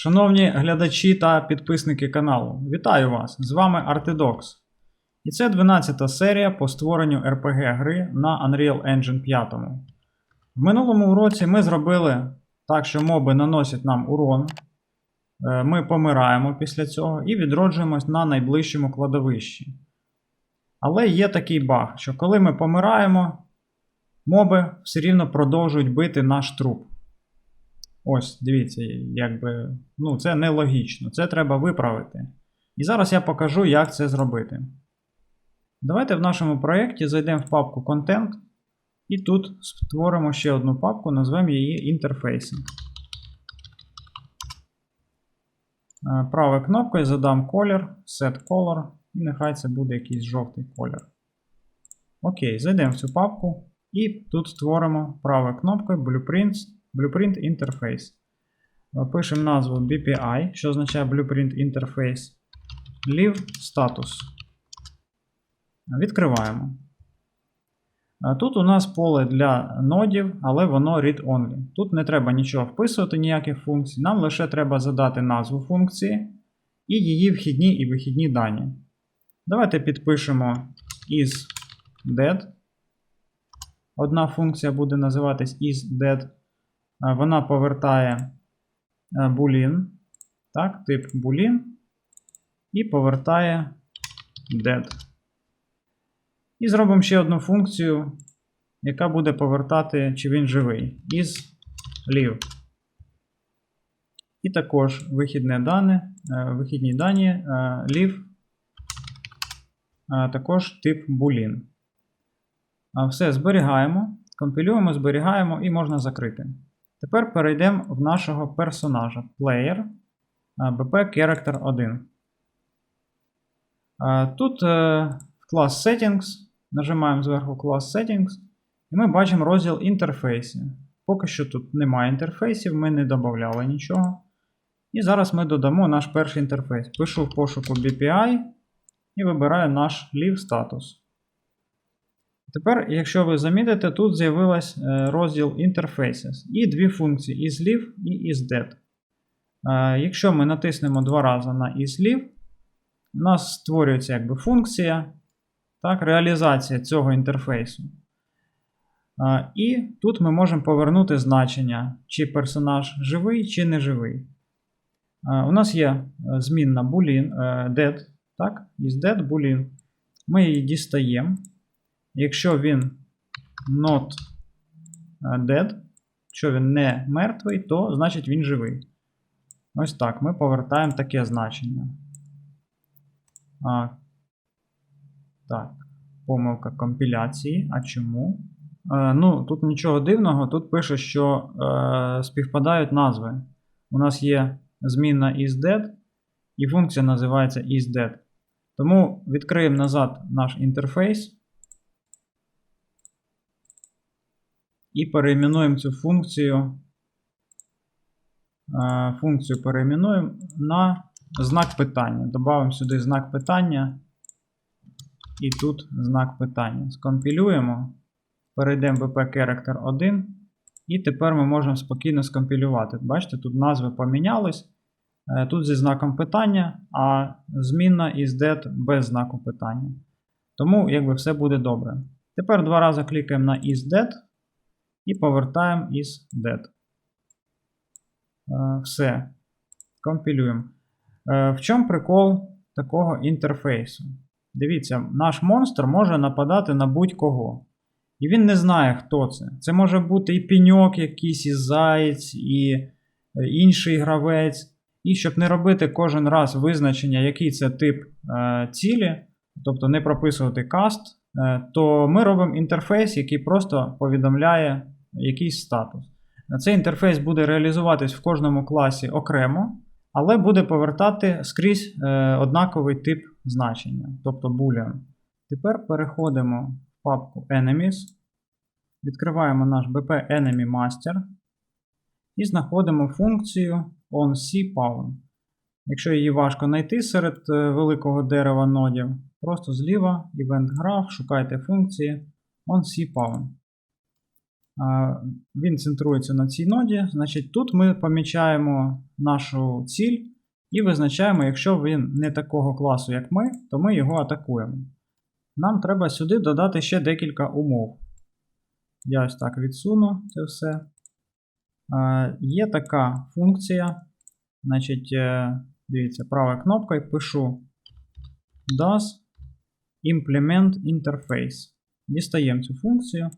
Шановні глядачі та підписники каналу, вітаю вас! З вами Artidox. І це 12 серія по створенню RPG гри на Unreal Engine 5. В минулому уроці ми зробили так, що моби наносять нам урон. Е, Ми помираємо після цього і відроджуємось на найближчому кладовищі. Але є такий баг, що коли ми помираємо, моби все рівно продовжують бити наш труп. Ось, дивіться, якби, ну, це нелогічно. Це треба виправити. І зараз я покажу, як це зробити. Давайте в нашому проєкті зайдемо в папку Content. І тут створимо ще одну папку, назвемо її інтерфейси. Е, Правою кнопкою задам колір, Set Color, і нехай це буде якийсь жовтий колір. Окей, зайдемо в цю папку і тут створимо правою кнопкою Blueprints, Blueprint Interface. Е, Пишемо назву BPI, що означає Blueprint Interface. Leave Status. Відкриваємо. Тут у нас поле для нодів, але воно read-only. Тут не треба нічого вписувати, ніяких функцій. Нам лише треба задати назву функції і її вхідні і вихідні дані. Давайте підпишемо isDead. Одна функція буде називатись isDead. А Вона повертає е, boolean, так, тип boolean, і повертає dead. І зробимо ще одну функцію, яка буде повертати, чи він живий. Is live. І також вихідне дане, е, вихідні дані е, live, е, також тип boolean. Все, зберігаємо, компілюємо, зберігаємо і можна закрити. Тепер перейдемо в нашого персонажа player е, bp character 1. Е, Тут е, в клас Settings нажимаємо зверху клас Settings, і ми бачимо розділ інтерфейси. Поки що тут немає інтерфейсів, ми не додавали нічого. І зараз ми додамо наш перший інтерфейс. Пишу в пошуку BPI і вибираю наш Live Status. Тепер, якщо ви замітите, тут з'явився розділ Interfaces і дві функції isLive і isDead. Е, Якщо ми натиснемо два рази на isLive, у нас створюється якби функція, так, реалізація цього інтерфейсу. І тут ми можемо повернути значення, чи персонаж живий, чи не живий. У нас є е, змінна boolean, е, dead, так, is dead boolean. Ми її дістаємо. Якщо він not е, dead, якщо він не мертвий, то значить він живий. Ось так, ми повертаємо таке значення. А, так, помилка компіляції. А чому? Е, ну, тут нічого дивного, тут пише, що е, співпадають назви. У нас є змінна isDead, і функція називається isDead. Тому відкриємо назад наш інтерфейс і перейменуємо цю функцію. Е, функцію перейменуємо на знак питання. Добавимо сюди знак питання. І тут знак питання. Скомпілюємо. Перейдемо в BP Character 1. І тепер ми можемо спокійно скомпілювати. Бачите, тут назви помінялись. Е, Тут зі знаком питання, а змінна isDead без знаку питання. Тому якби все буде добре. Тепер два рази клікаємо на isDead і повертаємо isDead. Е, Все. Компілюємо. Е, В чому прикол такого інтерфейсу? Дивіться, наш монстр може нападати на будь-кого. І він не знає, хто це. Це може бути і піньок, якийсь, і заєць, і е, інший гравець. І щоб не робити кожен раз визначення, який це тип е, цілі, тобто не прописувати каст, е, то ми робимо інтерфейс, який просто повідомляє якийсь статус. Цей інтерфейс буде реалізуватись в кожному класі окремо, але буде повертати скрізь е, однаковий тип значення, тобто boolean. Тепер переходимо в папку Enemies, відкриваємо наш BP Enemy Master і знаходимо функцію onCPown. Якщо її важко знайти серед е, великого дерева нодів, просто зліва Event Graph, шукайте функції onCPown. Він центрується на цій ноді. Значить, тут ми помічаємо нашу ціль і визначаємо, якщо він не такого класу, як ми, то ми його атакуємо. Нам треба сюди додати ще декілька умов. Я ось так відсуну це все. Є така функція. Значить, е, дивіться, правою кнопкою пишу does implement interface. Дістаємо цю функцію.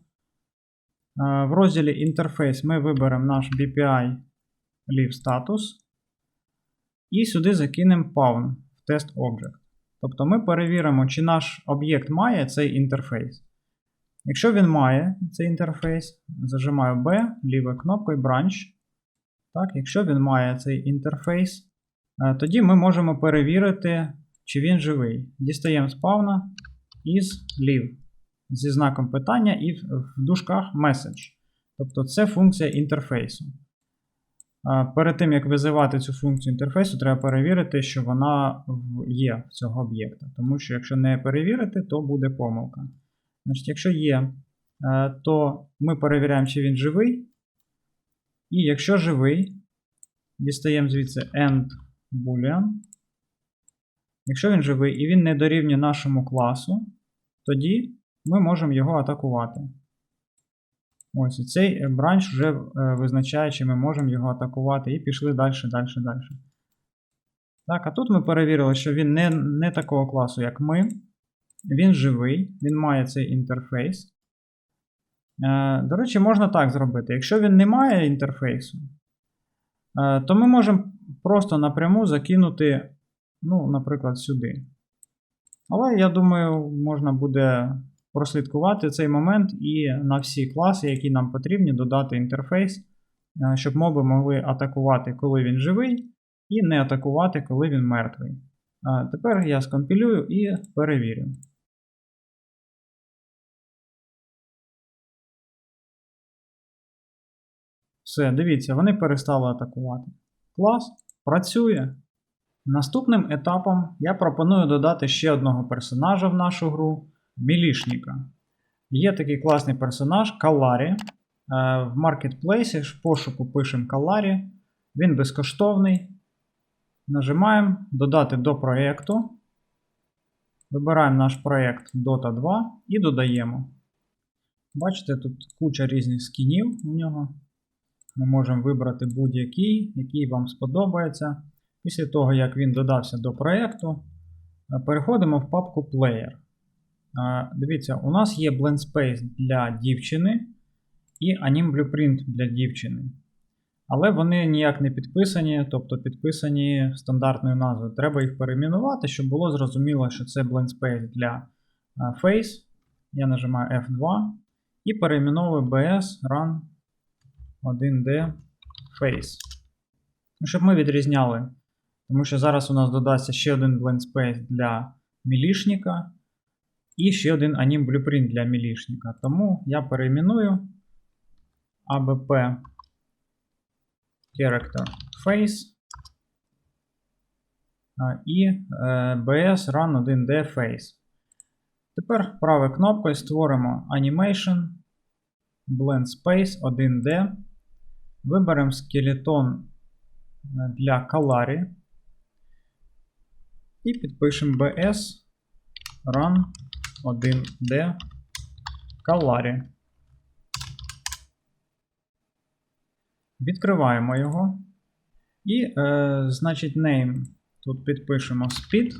Е, В розділі інтерфейс ми виберемо наш BPI leave status. І сюди закинемо pawn в test object. Тобто ми перевіримо, чи наш об'єкт має цей інтерфейс. Якщо він має цей інтерфейс, зажимаю B лівою кнопкою Branch. Так, Якщо він має цей інтерфейс, е, тоді ми можемо перевірити, чи він живий. Дістаємо спавна із live зі знаком питання і в дужках message. Тобто це функція інтерфейсу. Перед тим, як визивати цю функцію інтерфейсу, треба перевірити, що вона є в цього об'єкта. Тому що якщо не перевірити, то буде помилка. Значить, Якщо є, е, то ми перевіряємо, чи він живий. І якщо живий, дістаємо звідси end boolean. Якщо він живий і він не дорівнює нашому класу, тоді ми можемо його атакувати. Ось і цей бранч вже е, визначає, чи ми можемо його атакувати, і пішли далі, далі, далі. Так, а тут ми перевірили, що він не, не такого класу, як ми. Він живий, він має цей інтерфейс. Е, До речі, можна так зробити. Якщо він не має інтерфейсу, е, то ми можемо просто напряму закинути, ну, наприклад, сюди. Але я думаю, можна буде прослідкувати цей момент і на всі класи, які нам потрібні, додати інтерфейс, е, щоб моби могли атакувати, коли він живий, і не атакувати, коли він мертвий. Тепер я скомпілюю і перевірю. Все, дивіться, вони перестали атакувати. Клас, працює. Наступним етапом я пропоную додати ще одного персонажа в нашу гру мілішника. Є такий класний персонаж Каларі. Е, В маркетплейсі в пошуку пишемо Каларі. Він безкоштовний. Нажимаємо Додати до проєкту. Вибираємо наш проєкт Dota 2 і додаємо. Бачите, тут куча різних скінів у нього. Ми можемо вибрати будь-який, який вам сподобається. Після того, як він додався до проєкту, е, переходимо в папку Player. Е, Дивіться, у нас є Blend Space для дівчини і Anim Blueprint для дівчини. Але вони ніяк не підписані, тобто підписані стандартною назвою. Треба їх перейменувати, щоб було зрозуміло, що це Blend Space для е, Face. Я нажимаю F2 і перейменовую BS Run 1D Face. Ну, щоб ми відрізняли. Тому що зараз у нас додасться ще один Blend Space для мілішника і ще один Anim Blueprint для мілішника. Тому я перейменую ABP Character Face і е, BS Run 1D Face. Тепер правою кнопкою створимо Animation Blend Space 1D. Виберемо скелетон для Kalari. І підпишемо BS Run 1D Kalari. Відкриваємо його. І, е, значить, name. Тут підпишемо speed.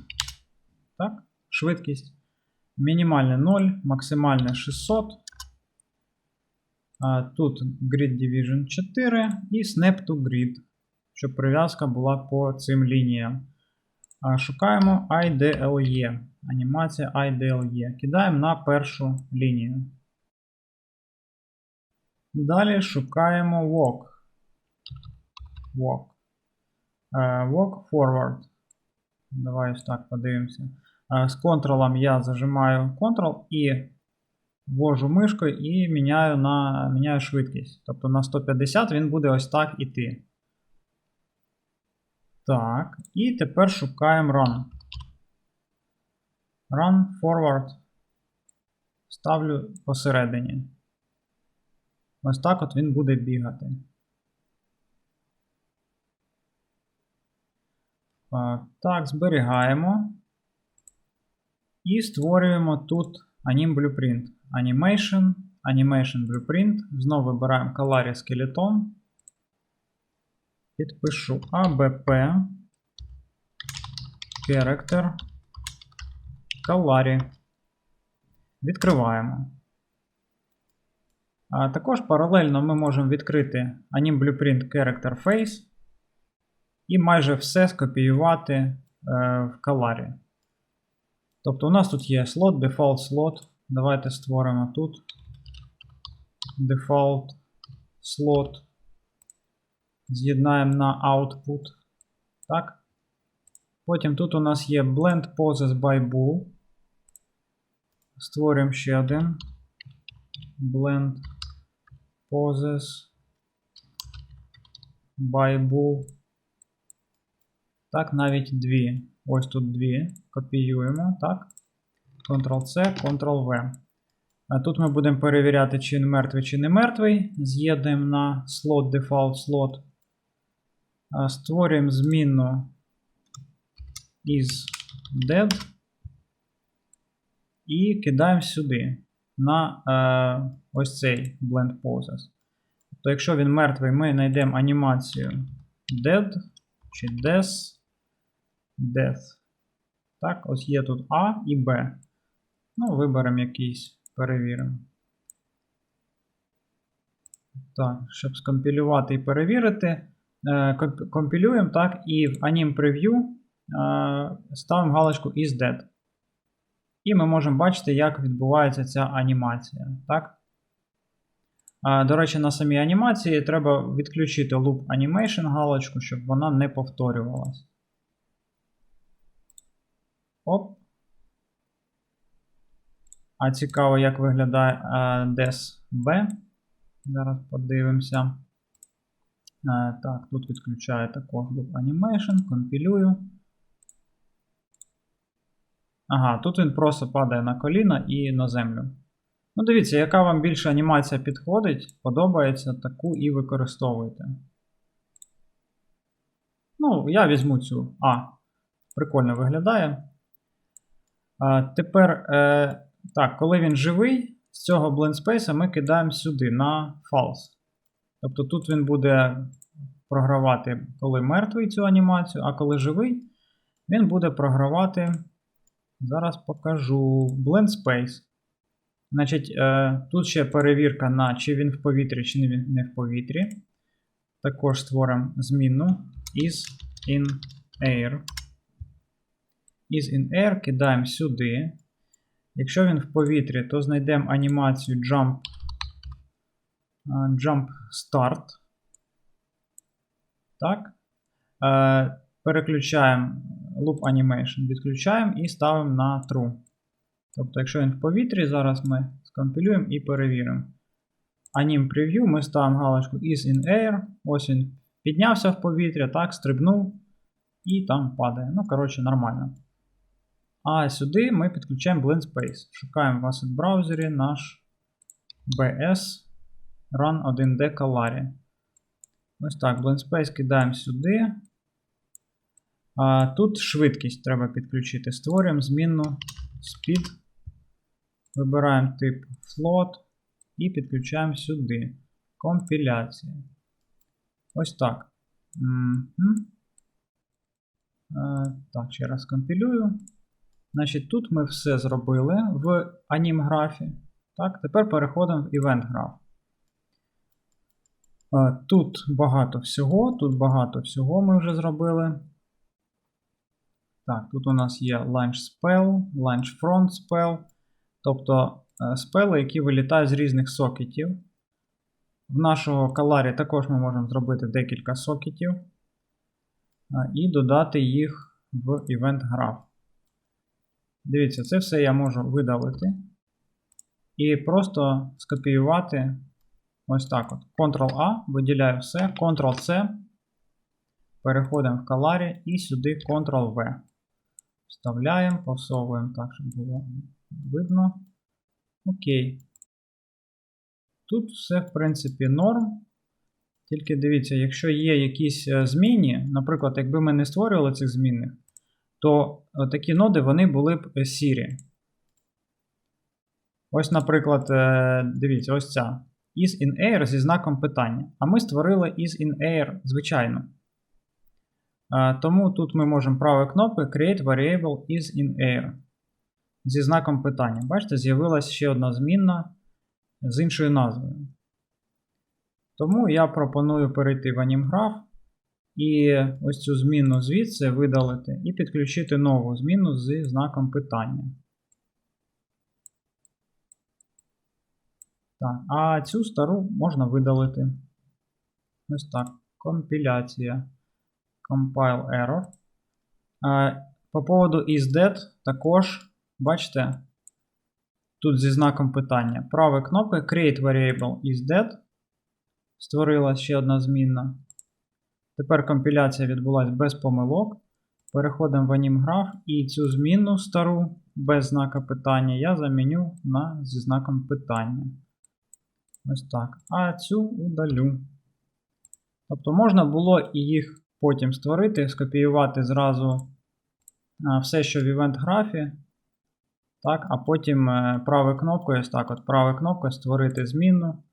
Так, швидкість. Мінімальне 0, максимальне 600. А, Тут Grid Division 4 і Snap to Grid, щоб прив'язка була по цим лініям. Шукаємо IDLE. Анімація IDLE. Кидаємо на першу лінію. Далі шукаємо Walk. Walk. Е, Walk forward. Давай ось так подивимося. Е, З контролом я зажимаю Ctrl і ввожу мишкою і міняю на міняю швидкість. Тобто на 150 він буде ось так іти. Так, і тепер шукаємо Run. Run forward. Ставлю посередині. Ось так от він буде бігати. Так, зберігаємо. І створюємо тут Anim Blueprint. Animation, Animation Blueprint. Знову вибираємо Calari Skeleton. Підпишу ABP. Character. Calari. Відкриваємо. А також паралельно ми можемо відкрити Anim Blueprint Character Face і майже все скопіювати е, в Calari. Тобто у нас тут є слот, default слот. Давайте створимо тут default слот. З'єднаємо на output. Так. Потім тут у нас є blend poses by bool. Створюємо ще один. Blend poses by bool. Так, навіть дві. Ось тут дві. Копіюємо, так. Ctrl-C, Ctrl-V. А тут ми будемо перевіряти, чи він мертвий, чи не мертвий. З'єднуємо на слот, default слот. Створюємо змінну is dead. І кидаємо сюди на е, ось цей blend poses. Тобто, якщо він мертвий, ми знайдемо анімацію dead чи des. Death. Так, ось є тут А і Б. Ну, виберемо якийсь, перевіримо. Так, щоб скомпілювати і перевірити, е, компілюємо, так, і в Anim Preview е, ставимо галочку is dead. І ми можемо бачити, як відбувається ця анімація. Так? До речі, на самій анімації треба відключити Loop Animation галочку, щоб вона не повторювалась. Оп. А цікаво, як виглядає DES B. Зараз подивимося. Так, тут відключаю також Loop Animation, компілюю. Ага, тут він просто падає на коліна і на землю. Ну, дивіться, яка вам більше анімація підходить, подобається, таку і використовуйте. Ну, я візьму цю. А, прикольно виглядає. А, Тепер, е, так, коли він живий, з цього blend ми кидаємо сюди на false. Тобто тут він буде програвати, коли мертвий цю анімацію, а коли живий, він буде програвати. Зараз покажу blend space. Значить, е, тут ще перевірка на чи він в повітрі, чи не в повітрі. Також створимо змінну is in air. Is in air кидаємо сюди. Якщо він в повітрі, то знайдемо анімацію jump, jump start. Так. Е, переключаємо Loop Animation, відключаємо і ставимо на True. Тобто, якщо він в повітрі, зараз ми скомпілюємо і перевіримо. Anim Preview ми ставимо галочку Is in Air. Ось він піднявся в повітря, так, стрибнув і там падає. Ну, коротше, нормально. А сюди ми підключаємо Blend Space. Шукаємо в Asset браузері наш BS Run 1D Calari. Ось так, Blend Space кидаємо сюди. А Тут швидкість треба підключити. Створюємо змінну speed. Вибираємо тип float і підключаємо сюди. Компіляція. Ось так. Так, ще раз компілюю. Значить, тут ми все зробили в анімграфі. Так, Тепер переходимо в Event Graph. Тут багато всього, тут багато всього ми вже зробили. Так, тут у нас є launch spell, launch front spell, тобто е, спели, які вилітають з різних сокетів. В нашого каларі також ми можемо зробити декілька сокетів і додати їх в Event Graph. Дивіться, це все я можу видалити. І просто скопіювати ось так от. Ctrl-A, виділяю все, Ctrl-C. Переходимо в каларі і сюди Ctrl-V. Вставляємо, посовуємо так, щоб було видно. Окей. тут все, в принципі, норм. Тільки дивіться, якщо є якісь е, змінні, наприклад, якби ми не створювали цих змінних, то е, такі ноди вони були б е, сірі. Ось, наприклад, дивіться, ось ця. Is in air зі знаком питання. А ми створили is in air звичайно. Тому тут ми можемо правою кнопкою Create Variable is in air. Зі знаком питання. Бачите, з'явилася ще одна змінна з іншою назвою. Тому я пропоную перейти в AnimGraph і ось цю змінну звідси видалити і підключити нову змінну з знаком питання. Так, а цю стару можна видалити. Ось так. Компіляція. Compile error. Е, По поводу isDead також, бачите, тут зі знаком питання. Правою кнопкою Create Variable isDead. Створилась ще одна змінна. Тепер компіляція відбулася без помилок. Переходимо в AnimGraph і цю змінну стару без знака питання я заміню на зі знаком питання. Ось так. А цю удалю. Тобто можна було і їх потім створити, скопіювати зразу все, що в event графі. Так, а потім е, правою кнопкою, ось так от правою кнопкою створити змінну,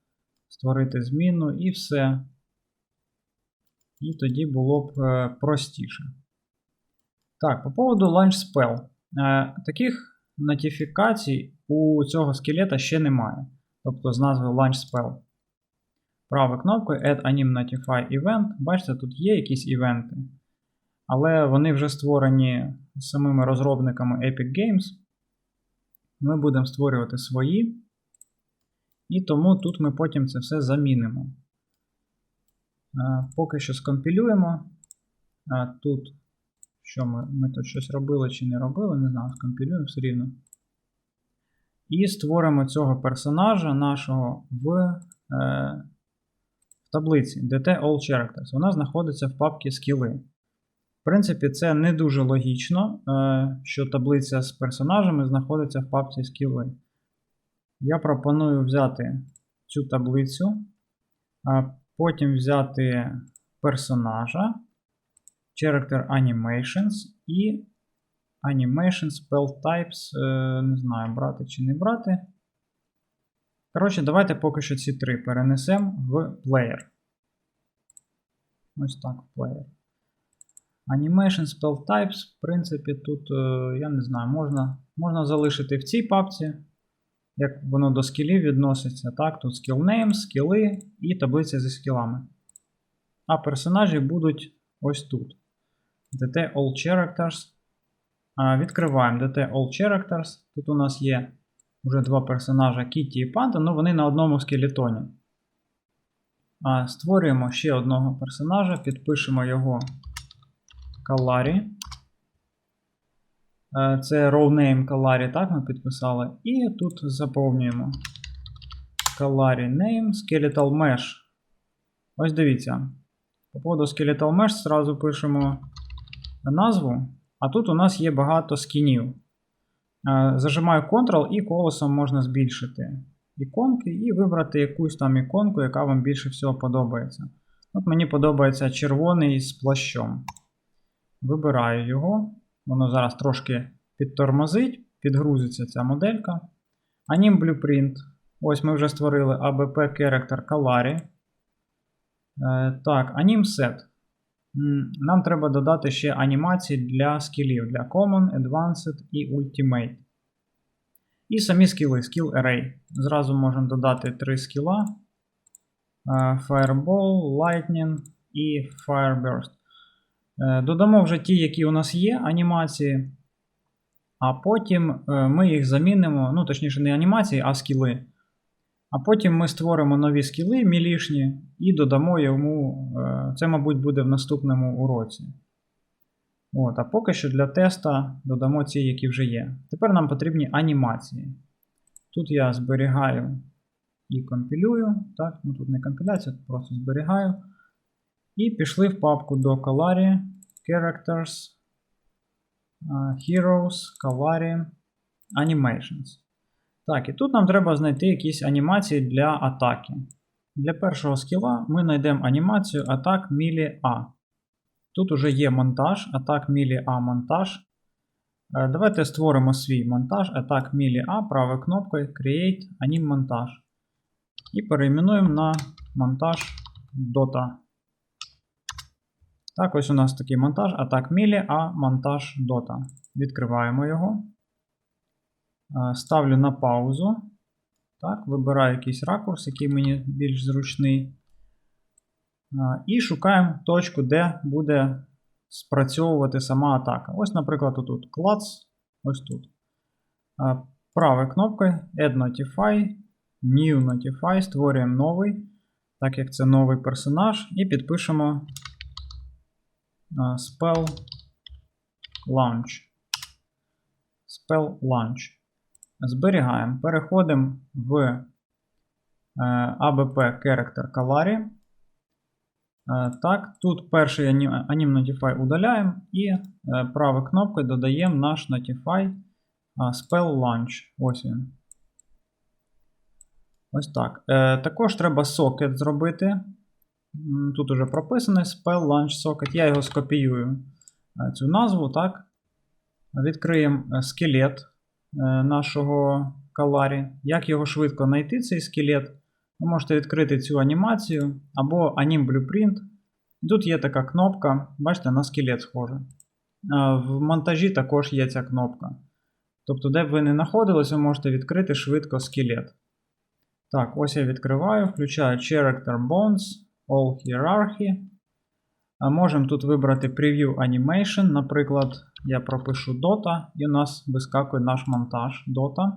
створити змінну і все. І тоді було б е, простіше. Так, по поводу launch spell. Е, таких нотифікацій у цього скелета ще немає. Тобто з назви launch spell. Правою кнопкою Add Anim Notify Event. Бачите, тут є якісь івенти. Але вони вже створені самими розробниками Epic Games. Ми будемо створювати свої. І тому тут ми потім це все замінимо. Е, Поки що скомпілюємо. Е, Тут, що ми, ми тут щось робили чи не робили, не знаю, скомпілюємо все рівно. І створимо цього персонажа нашого в, е, в таблиці DT All Characters. Вона знаходиться в папці скіли. В принципі, це не дуже логічно, е, що таблиця з персонажами знаходиться в папці скіли. Я пропоную взяти цю таблицю, а потім взяти персонажа, Character Animations і Animation, Spell Types, е, не знаю, брати чи не брати. Коротше, давайте поки що ці три перенесемо в Player. Ось так, Player. Animation Spell Types, в принципі, тут, е, я не знаю, можна можна залишити в цій папці, як воно до скілів відноситься. Так, тут skill name, скіли і таблиця зі скілами. А персонажі будуть ось тут. DT All Characters. Відкриваємо DT All Characters. Тут у нас є вже два персонажа Кітті і Панда, але вони на одному скелетоні. Створюємо ще одного персонажа, підпишемо його Каларі. Це row name Каларі, так ми підписали. І тут заповнюємо Каларі name, Skeletal Mesh. Ось дивіться. По поводу Skeletal Mesh зразу пишемо назву. А тут у нас є багато скінів. Зажимаю Ctrl і колесом можна збільшити іконки і вибрати якусь там іконку, яка вам більше всього подобається. От мені подобається червоний з плащом. Вибираю його. Воно зараз трошки підтормозить, підгрузиться ця моделька. Anim Blueprint. Ось ми вже створили ABP Character Calari. Е, так, Anim Set. Нам треба додати ще анімації для скілів для Common, Advanced і Ultimate. І самі скіли, Skill Array. Зразу можемо додати три скіла: Fireball, Lightning і Fireburst. Е, додамо вже ті, які у нас є анімації. А потім е, ми їх замінимо, ну, точніше, не анімації, а скіли. А потім ми створимо нові скіли мілішні і додамо йому. Е, це, мабуть, буде в наступному уроці. От, А поки що для теста додамо ці, які вже є. Тепер нам потрібні анімації. Тут я зберігаю і компілюю. Так, ну Тут не компіляція, просто зберігаю. І пішли в папку до Calari, Characters, Heroes, Calari, Animations. Так, і тут нам треба знайти якісь анімації для атаки. Для першого скіла ми знайдемо анімацію атак мілі А. Тут уже є монтаж, атак мілі А монтаж. Е, Давайте створимо свій монтаж, атак мілі А правою кнопкою Create Anim монтаж. І перейменуємо на монтаж Dota. Так, ось у нас такий монтаж, атак мілі А монтаж Dota. Відкриваємо його. Е, Ставлю на паузу. Так, Вибираю якийсь ракурс, який мені більш зручний. І шукаємо точку, де буде спрацьовувати сама атака. Ось, наприклад, тут клац, ось тут. Правою кнопкою Add Notify, New Notify, створюємо новий, так як це новий персонаж, і підпишемо Spell Launch. Spell Launch. Зберігаємо. Переходимо в е, ABP Character Calari. Е, Так, тут перший ані- Anim Notify удаляємо і е, правою кнопкою додаємо наш Notify е, Spell Launch. Ось він. Ось так. Е, Також треба socket зробити. Тут уже прописаний Spell Launch Socket. Я його скопіюю е, цю назву. так. Відкриємо е, скелет е, нашого Каларі. Як його швидко знайти, цей скелет? Ви можете відкрити цю анімацію або Anim Blueprint. І тут є така кнопка, бачите, на скелет схоже. Е, В монтажі також є ця кнопка. Тобто, де б ви не знаходились, ви можете відкрити швидко скелет. Так, ось я відкриваю, включаю Character Bones, All Hierarchy. Можемо тут вибрати Preview Animation. Наприклад, я пропишу Dota, і у нас вискакує наш монтаж Dota.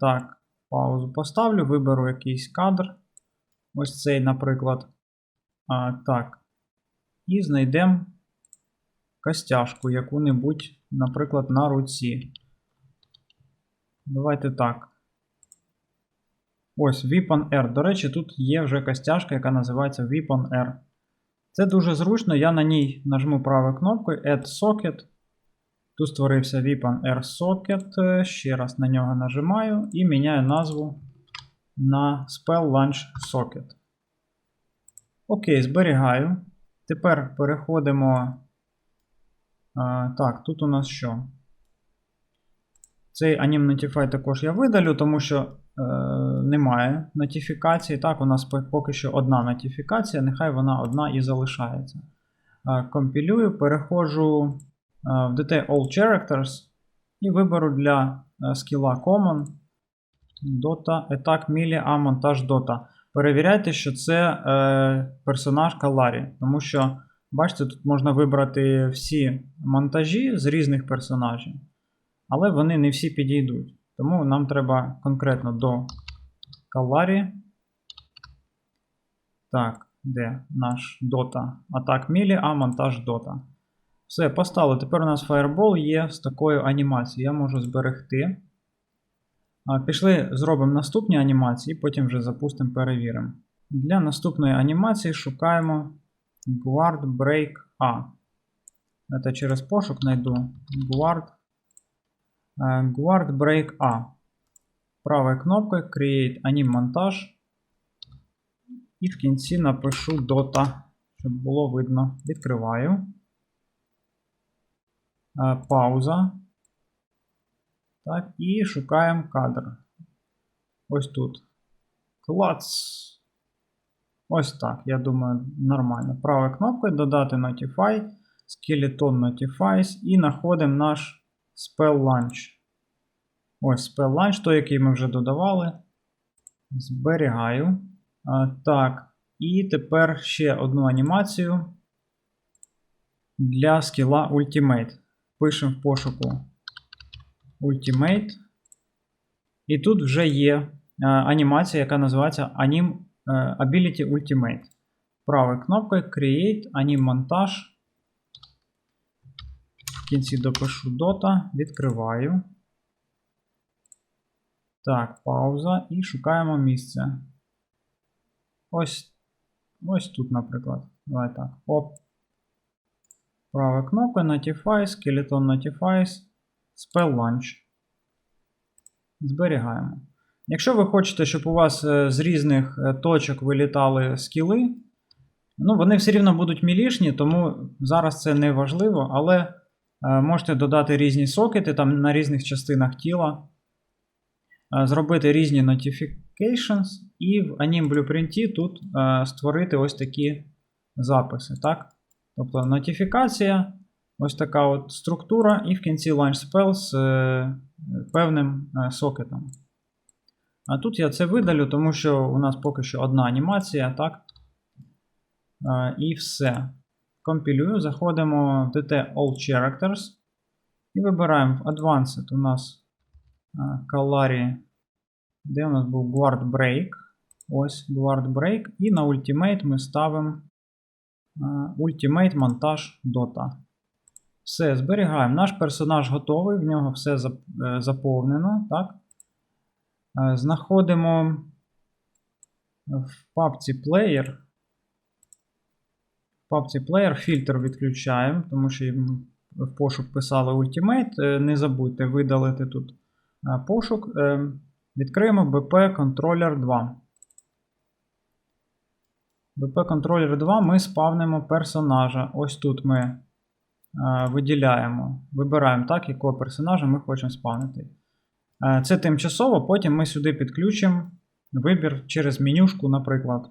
Так, паузу поставлю, виберу якийсь кадр. Ось цей, наприклад. Так. І знайдемо костяшку яку-небудь, наприклад, на руці. Давайте так. Ось Weapon R. До речі, тут є вже костяшка, яка називається Weapon R. Це дуже зручно. Я на ній нажму правою кнопкою Add Socket. Тут створився Weapon R Socket. Ще раз на нього нажимаю і міняю назву на Spell Launch Socket. Окей, зберігаю. Тепер переходимо. А, так, тут у нас що? Цей Anim Notify також я видалю, тому що е, немає нотифікації. Так, у нас поки що одна нотифікація, нехай вона одна і залишається. Е, компілюю, переходжу е, в DT All Characters і виберу для е, скіла Common Dota Attack Melee монтаж Dota. Перевіряйте, що це е, персонаж Каларі, тому що, бачите, тут можна вибрати всі монтажі з різних персонажів але вони не всі підійдуть. Тому нам треба конкретно до Каларі. Так, де наш Dota? Атак Мілі, а монтаж Dota. Все, поставили. Тепер у нас Fireball є з такою анімацією. Я можу зберегти. Пішли, зробимо наступні анімації, потім вже запустимо, перевіримо. Для наступної анімації шукаємо Guard Break A. Це через пошук знайду Guard Guard Break A. Правою кнопкою Create Anim монтаж. І в кінці напишу Dota, щоб було видно. Відкриваю. Е, Пауза. Так, і шукаємо кадр. Ось тут. Клац. Ось так. Я думаю, нормально. Правою кнопкою додати Notify, Skeleton Notifies і знаходимо наш. Spell Launch. Ось Spell Launch, той, який ми вже додавали. Зберігаю. А, так. І тепер ще одну анімацію для скіла Ultimate. Пишемо в пошуку Ultimate. І тут вже є а, анімація, яка називається Anim Ability Ultimate. Правою кнопкою Create Anim монтаж. Кінці допишу Dota, відкриваю. Так, пауза і шукаємо місце. Ось ось тут, наприклад. Давай так. Оп. Права кнопка Notify, Skeleton Notifies, Spell Launch. Зберігаємо. Якщо ви хочете, щоб у вас е, з різних е, точок вилітали скіли, ну, вони все рівно будуть мілішні, тому зараз це не важливо, але можете додати різні сокети там на різних частинах тіла, е, зробити різні notifications і в Anim Blueprint тут е, створити ось такі записи. Так? Тобто нотифікація, ось така от структура, і в кінці launch spell з е, певним е, сокетом. А тут я це видалю, тому що у нас поки що одна анімація, так? І все. Компілюю, заходимо в DT All Characters і вибираємо в Advanced у нас а, Calari, де у нас був Guard Break. Ось Guard Break. І на Ultimate ми ставимо Ultimate монтаж Dota. Все, зберігаємо. Наш персонаж готовий, в нього все е, заповнено. так? Е, Знаходимо в папці Player. Папці Player фільтр відключаємо, тому що в пошук писали Ultimate. Е, Не забудьте видалити тут е, пошук. Е, Відкриємо BP Controller 2. BP Controller 2 ми спавнимо персонажа. Ось тут ми виділяємо, вибираємо так, якого персонажа ми хочемо спавнити. Це тимчасово, потім ми сюди підключимо вибір через менюшку, наприклад.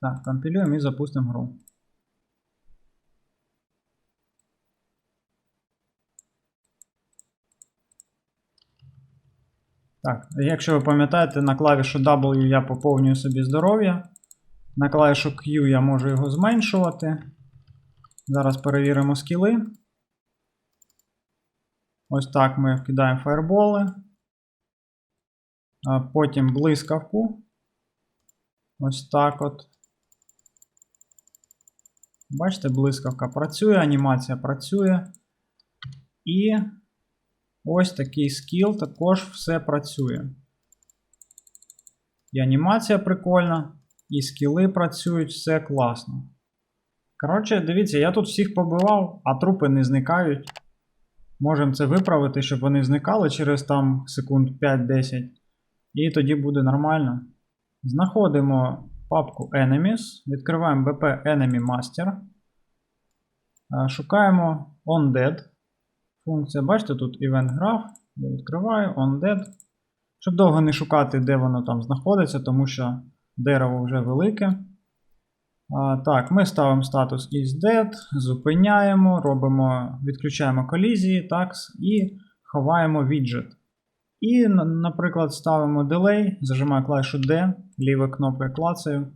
Так, компілюємо і запустимо гру. Так, якщо ви пам'ятаєте, на клавішу W я поповнюю собі здоров'я. На клавішу Q я можу його зменшувати. Зараз перевіримо скіли. Ось так ми вкидаємо фаерболи. Потім блискавку. Ось так от. Бачите, блискавка працює, анімація працює. І ось такий скіл також все працює. І анімація прикольна, і скіли працюють, все класно. Коротше, дивіться, я тут всіх побивав, а трупи не зникають. Можемо це виправити, щоб вони зникали через там секунд 5-10. І тоді буде нормально. Знаходимо папку Enemies, відкриваємо BP Enemy Master. Е, Шукаємо OnDead. Функція, бачите, тут Event Graph. Я відкриваю OnDead. Щоб довго не шукати, де воно там знаходиться, тому що дерево вже велике. А, Так, ми ставимо статус is dead, зупиняємо, робимо, відключаємо колізії, такс, і ховаємо віджит. І, наприклад, ставимо delay, зажимаю клавішу D, лівою кнопкою клацаю.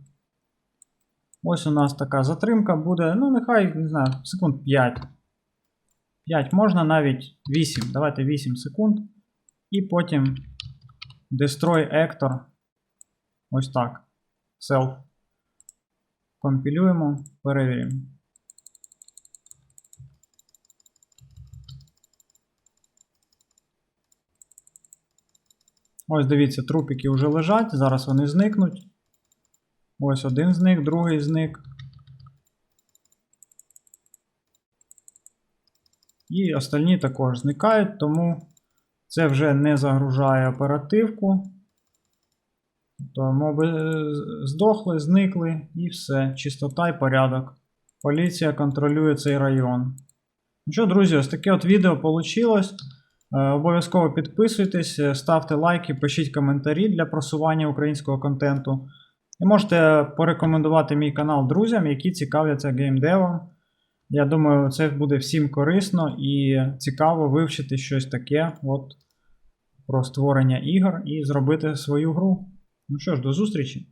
Ось у нас така затримка буде, ну, нехай, не знаю, секунд 5. 5 можна навіть 8. Давайте 8 секунд. І потім destroy actor. Ось так. Self. Компілюємо, перевіримо. Ось дивіться, трупики вже лежать, зараз вони зникнуть. Ось один зник, другий зник. І остальні також зникають, тому це вже не загружає оперативку. Тобто моби здохли, зникли і все. Чистота і порядок. Поліція контролює цей район. Ну що, друзі, ось таке от відео вийшло. Обов'язково підписуйтесь, е, ставте лайки, пишіть коментарі для просування українського контенту. І можете порекомендувати мій канал друзям, які цікавляться геймдевом. Я думаю, це буде всім корисно і цікаво вивчити щось таке от, про створення ігор і зробити свою гру. Ну що ж, до зустрічі!